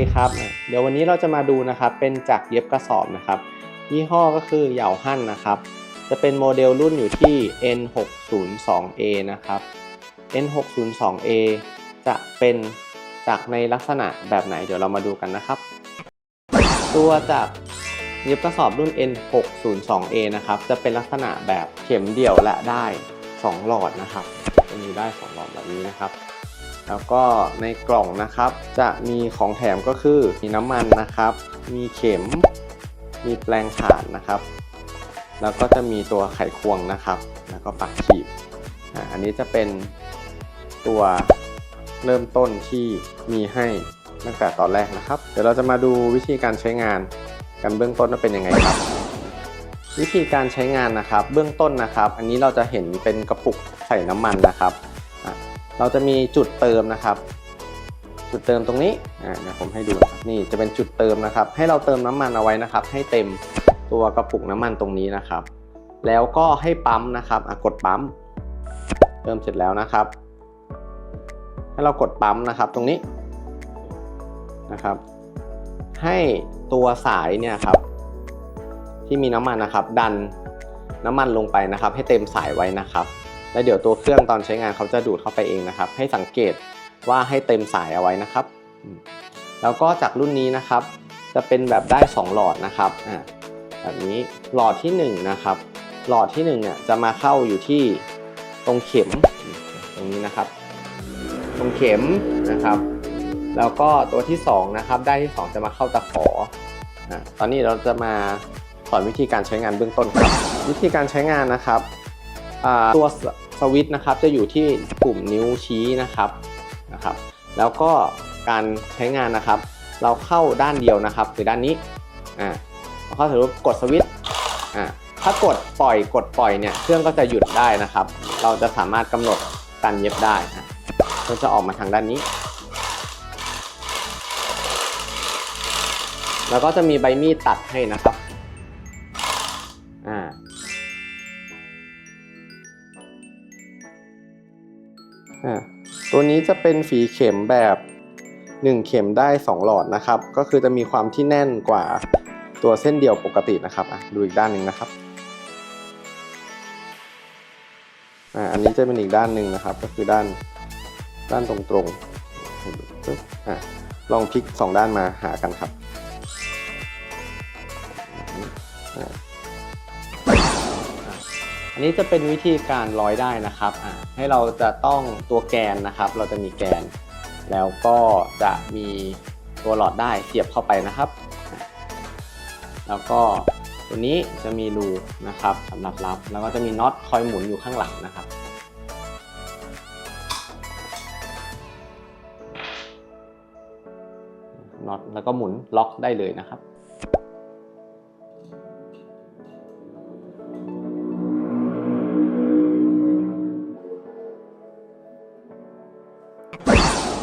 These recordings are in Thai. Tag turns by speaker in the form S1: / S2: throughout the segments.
S1: ดีครับ เดี๋ยววันนี้เราจะมาดูนะครับเป็นจักรเย็บกระสอบนะครับ ยี่ห้อก็คือเหยาหั่นนะครับ จะเป็นโมเดลรุ่นอยู่ที่ N602A นะครับ N602A จะเป็นจักรในลักษณะแบบไหนเดี๋ยวเรามาดูกันนะครับ ตัวจักรเย็บกระสอบรุ่น N602A นะครับจะเป็นลักษณะแบบเข็มเดี่ยวและได้ 2 หลอดนะครับจะมีได้ 2 หลอดแบบนี้นะครับ แล้วก็ในกล่องนะครับ จะมีของแถมก็คือมีน้ำมันนะครับ มีเข็ม มีแปลงถ่านนะครับ แล้วก็จะมีตัวไขควงนะครับ แล้วก็ปากขีบอันนี้จะเป็นตัวเริ่มต้นที่มีให้ตั้งแต่ตอนแรกนะครับ เดี๋ยวเราจะมาดูวิธีการใช้งานกันเบื้องต้นว่าเป็นยังไงครับ วิธีการใช้งานนะครับ เบื้องต้นนะครับ อันนี้เราจะเห็นเป็นกระปุกใส่น้ำมันนะครับ เราจะมีจุดเติมนะครับ จุดเติมตรงนี้อ่าเดี๋ยวผมให้ดูนะครับนี่จะเป็นจุดเติมนะครับ ให้เราเติมน้ำมันเอาไว้นะครับ ให้เต็มตัวกระปุกน้ำมันตรงนี้นะครับ แล้วก็ให้ปั๊มนะครับกดปั๊มเติมเสร็จแล้วนะครับ ให้เรากดปั๊มนะครับตรงนี้นะครับ ให้ตัวสายเนี่ยครับ ที่มีน้ำมันนะครับ ดันน้ำมันลงไปนะครับ ให้เต็มสายไว้นะครับ แล้วเดี๋ยวตัวเครื่องตอนใช้งานเขาจะดูดเข้าไปเองนะครับ ให้สังเกตว่าให้เต็มสายเอาไว้นะครับ แล้วก็จากรุ่นนี้นะครับ จะเป็นแบบได้ 2 หลอดนะครับอ่าแบบนี้หลอดที่1นะครับหลอดที่1เนี่ยจะมาเข้าอยู่ที่ตรงเข็มตรงนี้นะครับ ตรงเข็มนะครับ แล้วก็ตัวที่2นะครับได้ที่ 2 จะมาเข้าตะขออ่าตอนนี้เราจะมาสอนวิธีการใช้งานเบื้องต้นครับวิธีการใช้งานนะครับตัว สวิตช์นะครับจะอยู่ที่ปุ่มนิ้วชี้นะครับนะครับ แล้วก็การใช้งานนะครับ เราเข้าด้านเดียวนะครับคือด้านนี้อ่าเราเข้าถือกดสวิตช์อ่าถ้ากดปล่อยกดปล่อยเนี่ยเครื่องก็จะหยุดได้นะครับ เราจะสามารถกำหนดการเย็บได้อะก็จะออกมาทางด้านนี้ แล้วก็จะมีใบมีดตัดให้นะครับ อ่าตัวนี้จะเป็นฝีเข็มแบบ 1 เข็มได้ 2 หลอดนะครับ ก็คือจะมีความที่แน่นกว่าตัวเส้นเดียวปกตินะครับอะดูอีกด้านหนึ่งนะครับอ่าอันนี้จะเป็นอีกด้านหนึ่งนะครับ ก็คือด้านด้านตรงๆปึ๊บอะลองพลิกสองด้านมาหากันครับอั นนี้จะเป็นวิธีการร้อยได้นะครับให้เราจะต้องตัวแกนนะครับ เราจะมีแกน แล้วก็จะมีตัวหลอดได้เสียบเข้าไปนะครับ แล้วก็ตัวนี้จะมีรูนะครับสำหรับรับ แล้วก็จะมีน็อตคอยหมุนอยู่ข้างหลังนะครับน็อตแล้วก็หมุนล็อกได้เลยนะครับ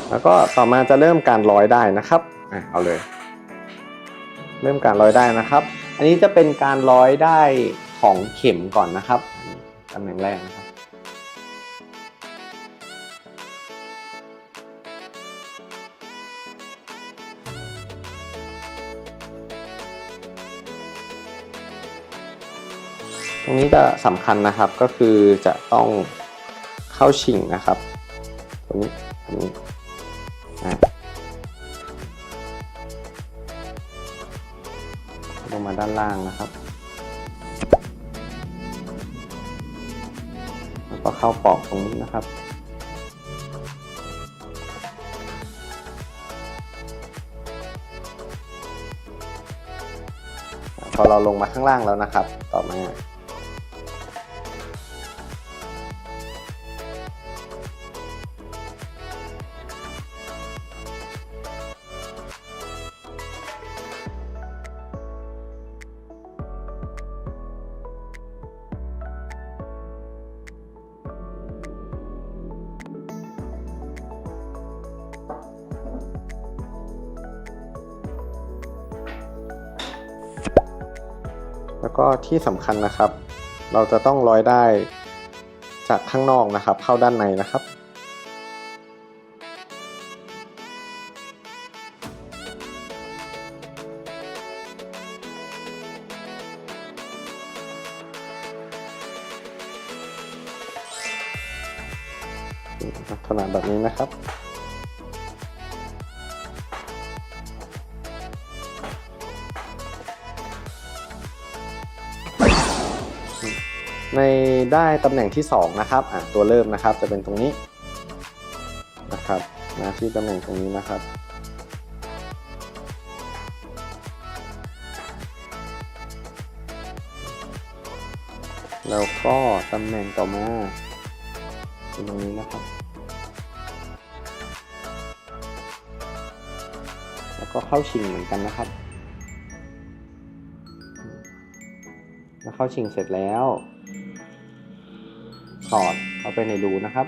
S1: แล้วก็ต่อมาจะเริ่มการร้อยได้นะครับอะเอาเลย เริ่มการร้อยได้นะครับ อันนี้จะเป็นการร้อยได้ของเข็มก่อนนะครับตำแหน่งแรกนะครับตรงนี้จะสำคัญนะครับก็คือจะต้องเข้าชิงนะครับ ด้านล่างนะครับ แล้วก็เข้าปอกตรงนี้นะครับ พอเราลงมาข้างล่างแล้วนะครับ ต่อมา ก็ที่สำคัญนะครับ เราจะต้องร้อยได้จากข้างนอกนะครับ เข้าด้านในนะครับ ลักษณะแบบนี้นะครับ ในได้ตำแหน่งที่ 2 นะครับอะตัวเริ่มนะครับจะเป็นตรงนี้นะครับนะที่ตำแหน่งตรงนี้นะครับแล้วก็ตำแหน่งต่อมาเป็นตรงนี้นะครับ แล้วก็เข้าชิงเหมือนกันนะครับ แล้วเข้าชิงเสร็จแล้ว สอดเข้าไปในรูนะครับ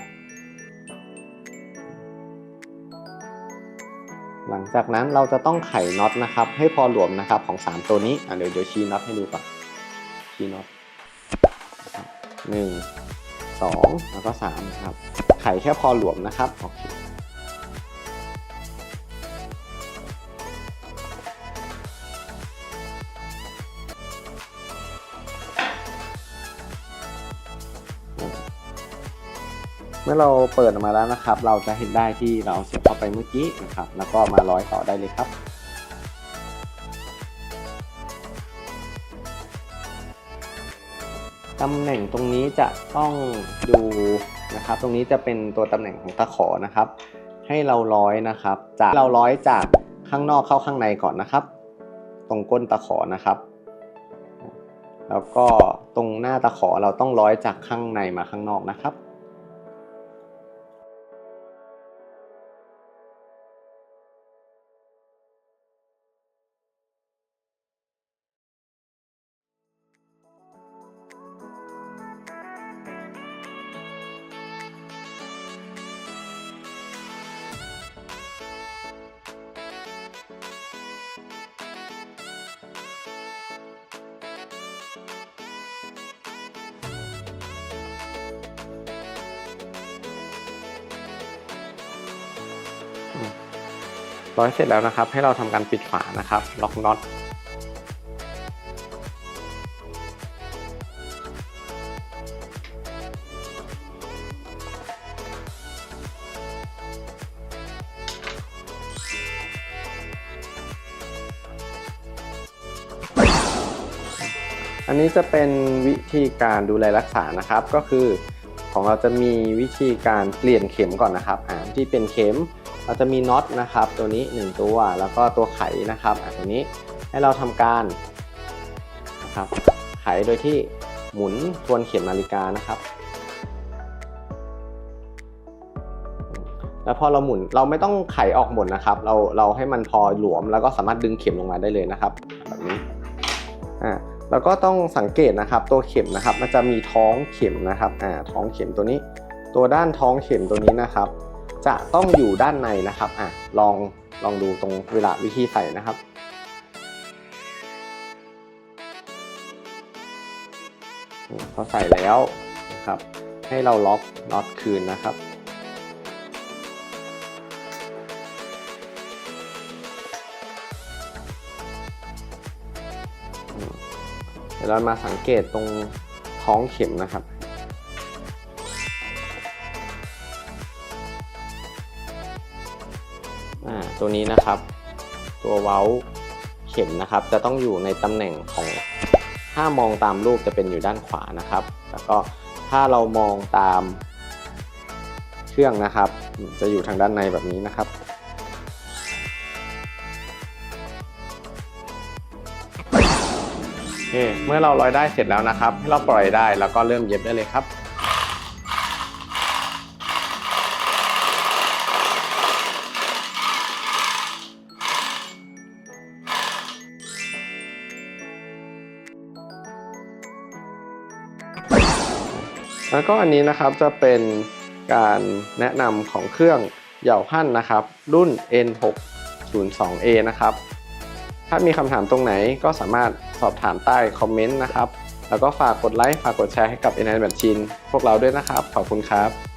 S1: หลังจากนั้นเราจะต้องไขน็อตนะครับ ให้พอหลวมนะครับของ 3 ตัวนี้อะเดี๋ยวเดี๋ยวชี้น็อตให้ดูก่อนชี้น็อตหนึ่งสองแล้วก็สามนะครับ ไขแค่พอหลวมนะครับโอเค มื่อเราเปิดออกมาแล้วนะครับ เราจะเห็นได้ที่เราเสียบเข้าไปเมื่อกี้นะครับ แล้วก็มาร้อยต่อได้เลยครับตำแหน่งตรงนี้จะต้องดูนะครับ ตรงนี้จะเป็นตัวตำแหน่งของตะขอนะครับ ให้เราร้อยนะครับ จากเราร้อยจากข้างนอกเข้าข้างในก่อนนะครับ ตรงก้นตะขอนะครับ แล้วก็ตรงหน้าตะขอเราต้องร้อยจากข้างในมาข้างนอกนะครับ ร้อยเสร็จแล้วนะครับ ให้เราทำการปิดฝานะครับล็อกน็อตอันนี้จะเป็นวิธีการดูแลรักษานะครับ ก็คือของเราจะมีวิธีการเปลี่ยนเข็มก่อนนะครับอ่าที่เป็นเข็ม เราจะมีน็อตนะครับ ตัวนี้ 1 ตัวแล้วก็ตัวไขนะครับอะตัวนี้ให้เราทำการนะครับไขโดยที่หมุนทวนเข็มนาฬิกานะครับ แล้วพอเราหมุนเราไม่ต้องไขออกหมดนะครับ เราเราให้มันพอหลวม แล้วก็สามารถดึงเข็มลงมาได้เลยนะครับแบบนี้อ่าแล้วก็ต้องสังเกตนะครับ ตัวเข็มนะครับ มันจะมีท้องเข็มนะครับอ่าท้องเข็มตัวนี้ ตัวด้านท้องเข็มตัวนี้นะครับ จะต้องอยู่ด้านในนะครับอะลองลองดูตรงเวลาวิธีใส่นะครับพอใส่แล้วนะครับ ให้เราล็อกน็อตคืนนะครับเดี๋ยวเรามาสังเกตตรงท้องเข็มนะครับ อ่าตัวนี้นะครับ ตัวเว้าเข็มนะครับ จะต้องอยู่ในตำแหน่งของถ้ามองตามรูปจะเป็นอยู่ด้านขวานะครับ แล้วก็ถ้าเรามองตามเครื่องนะครับ จะอยู่ทางด้านในแบบนี้นะครับโอเคเมื่อเราร้อยได้เสร็จแล้วนะครับ ให้เราปล่อยได้แล้วก็เริ่มเย็บได้เลยครับ แล้วก็อันนี้นะครับจะเป็นการแนะนำของเครื่องเหย่าหั่นนะครับ รุ่น N602A นะครับ ถ้ามีคำถามตรงไหนก็สามารถสอบถามใต้คอมเมนต์นะครับ แล้วก็ฝากกดไลค์ ฝากกดแชร์ให้กับ n อ n แ Machine พวกเราด้วยนะครับ ขอบคุณครับ